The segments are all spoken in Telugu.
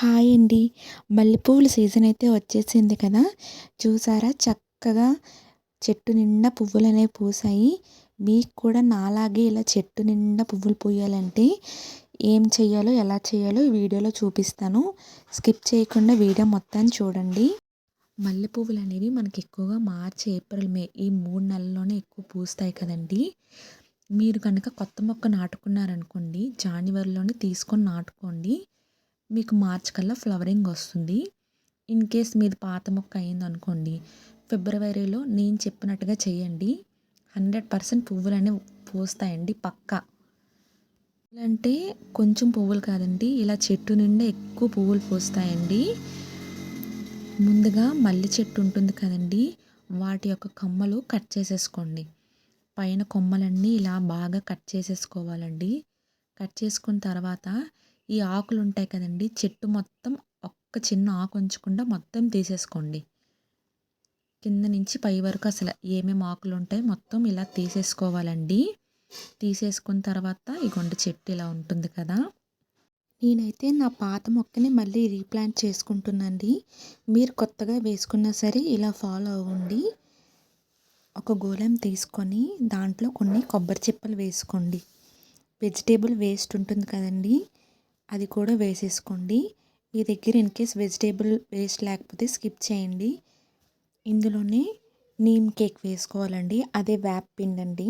హాయ్ అండి. మల్లెపూల సీజన్ అయితే వచ్చేసింది కదా. చూసారా? చక్కగా చెట్టు నిండా పువ్వులు అనేవి పూసాయి. మీకు కూడా నాలాగే ఇలా చెట్టు నిండా పువ్వులు పూయాలంటే ఏం చేయాలో ఎలా చేయాలో ఈ వీడియోలో చూపిస్తాను. స్కిప్ చేయకుండా వీడియో మొత్తాన్ని చూడండి. మల్లె పువ్వులు అనేవి మనకి ఎక్కువగా మార్చి ఏప్రిల్ మే ఈ మూడు నెలల్లోనే ఎక్కువ పూస్తాయి కదండి. మీరు కనుక కొత్త మొక్క నాటుకున్నారనుకోండి జాన్యువరిలోనే తీసుకొని నాటుకోండి. మీకు మార్చ్ కల్లా ఫ్లవరింగ్ వస్తుంది. ఇన్ కేస్ మీది పాత మొక్క అయింది అనుకోండి ఫిబ్రవరిలో నేను చెప్పినట్టుగా చేయండి. హండ్రెడ్ పర్సెంట్ పువ్వులు అనేవి పూస్తాయండి పక్కా. అంటే కొంచెం పువ్వులు కాదండి ఇలా చెట్టు నిండా ఎక్కువ పువ్వులు పూస్తాయండి. ముందుగా మల్లె చెట్టు ఉంటుంది కదండి వాటి యొక్క కొమ్మలు కట్ చేసేసుకోండి. పైన కొమ్మలన్నీ ఇలా బాగా కట్ చేసేసుకోవాలండి. కట్ చేసుకున్న తర్వాత ఈ ఆకులు ఉంటాయి కదండి చెట్టు మొత్తం ఒక్క చిన్న ఆకు ఉంచకుండా మొత్తం తీసేసుకోండి. కింద నుంచి పై వరకు అసలు ఏమేమి ఆకులు ఉంటాయి మొత్తం ఇలా తీసేసుకోవాలండి. తీసేసుకున్న తర్వాత ఈ గొండ చెట్టు ఇలా ఉంటుంది కదా. నేనైతే నా పాత మొక్కని మళ్ళీ రీప్లాంట్ చేసుకుంటున్నాండి మీరు కొత్తగా వేసుకున్నా సరే ఇలా ఫాలో అవ్వండి. ఒక గోళం తీసుకొని దాంట్లో కొన్ని కొబ్బరి చిప్పలు వేసుకోండి. వెజిటేబుల్ వేస్ట్ ఉంటుంది కదండి. అది కూడా వేసేసుకోండి. మీ దగ్గర ఇన్ కేస్ వెజిటేబుల్ వేస్ట్ లేకపోతే స్కిప్ చేయండి. ఇందులోనే నీమ్ కేక్ వేసుకోవాలండి. అదే వ్యాప్ పిండి అండి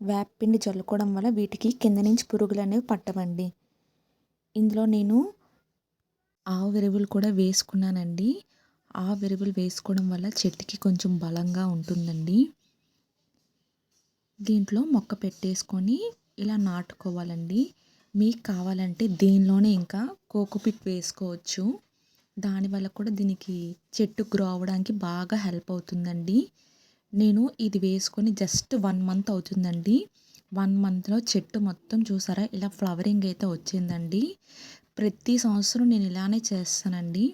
వ్యాప్ పిండి చల్లుకోవడం వల్ల వీటికి కింద నుంచి పురుగులు అనేవి పట్టవండి. ఇందులో నేను ఆవు వెరువులు కూడా వేసుకున్నానండి. ఆ వెరువులు వేసుకోవడం వల్ల చెట్టుకి కొంచెం బలంగా ఉంటుందండి. దీంట్లో మొక్క పెట్టేసుకొని ఇలా నాటుకోవాలండి. మీకు కావాలంటే దీనిలోనే ఇంకా కోకోపిట్ వేసుకోవచ్చు. దానివల్ల కూడా దీనికి చెట్టు గ్రో అవ్వడానికి బాగా హెల్ప్ అవుతుందండి. నేను ఇది వేసుకొని జస్ట్ వన్ మంత్ అవుతుందండి. వన్ మంత్లో చెట్టు మొత్తం చూసారా ఇలా ఫ్లవరింగ్ అయితే వచ్చిందండి. ప్రతి సంవత్సరం నేను ఇలానే చేస్తానండి.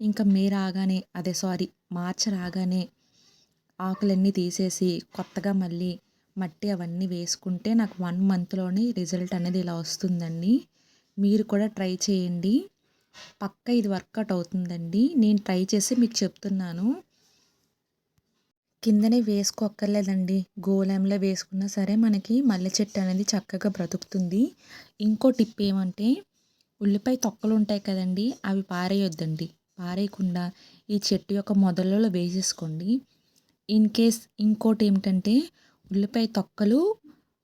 ఇంకా మే రాగానే అదే సారీ మార్చి రాగానే ఆకులన్నీ తీసేసి కొత్తగా మళ్ళీ మట్టి అవన్నీ వేసుకుంటే నాకు వన్ మంత్లోనే రిజల్ట్ అనేది ఇలా వస్తుందండి. మీరు కూడా ట్రై చేయండి. పక్క ఇది వర్కౌట్ అవుతుందండి. నేను ట్రై చేసి మీకు చెప్తున్నాను. కిందనే వేసుకోక్కర్లేదండి. గోళంలో వేసుకున్నా సరే మనకి మల్లె చెట్టు అనేది చక్కగా బ్రతుకుతుంది. ఇంకో టిప్ ఏమంటే ఉల్లిపాయ తొక్కలు ఉంటాయి కదండి అవి పారేయొద్దండి. పారేయకుండా ఈ చెట్టు యొక్క మొదలలో వేసేసుకోండి. ఇన్ కేస్ ఇంకోటి ఏమిటంటే ఉల్లిపాయ తొక్కలు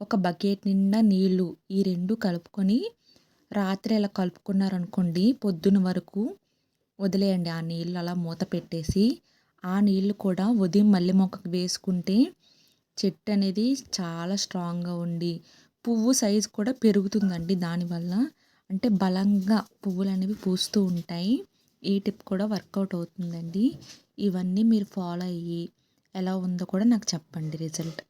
ఒక బకెట్ నిండా నీళ్ళు ఈ రెండు కలుపుకొని రాత్రి అలా కలుపుకున్నారనుకోండి పొద్దున వరకు వదిలేయండి ఆ నీళ్ళు అలా మూత పెట్టేసి. ఆ నీళ్ళు కూడా ఉదయం మళ్ళీ మొక్కకు వేసుకుంటే చెట్టు అనేది చాలా స్ట్రాంగ్గా ఉండి పువ్వు సైజు కూడా పెరుగుతుందండి దానివల్ల. అంటే బలంగా పువ్వులు అనేవి పూస్తూ ఉంటాయి. ఈ టిప్ కూడా వర్కౌట్ అవుతుందండి. ఇవన్నీ మీరు ఫాలో అయ్యి ఎలా ఉందో కూడా నాకు చెప్పండి రిజల్ట్.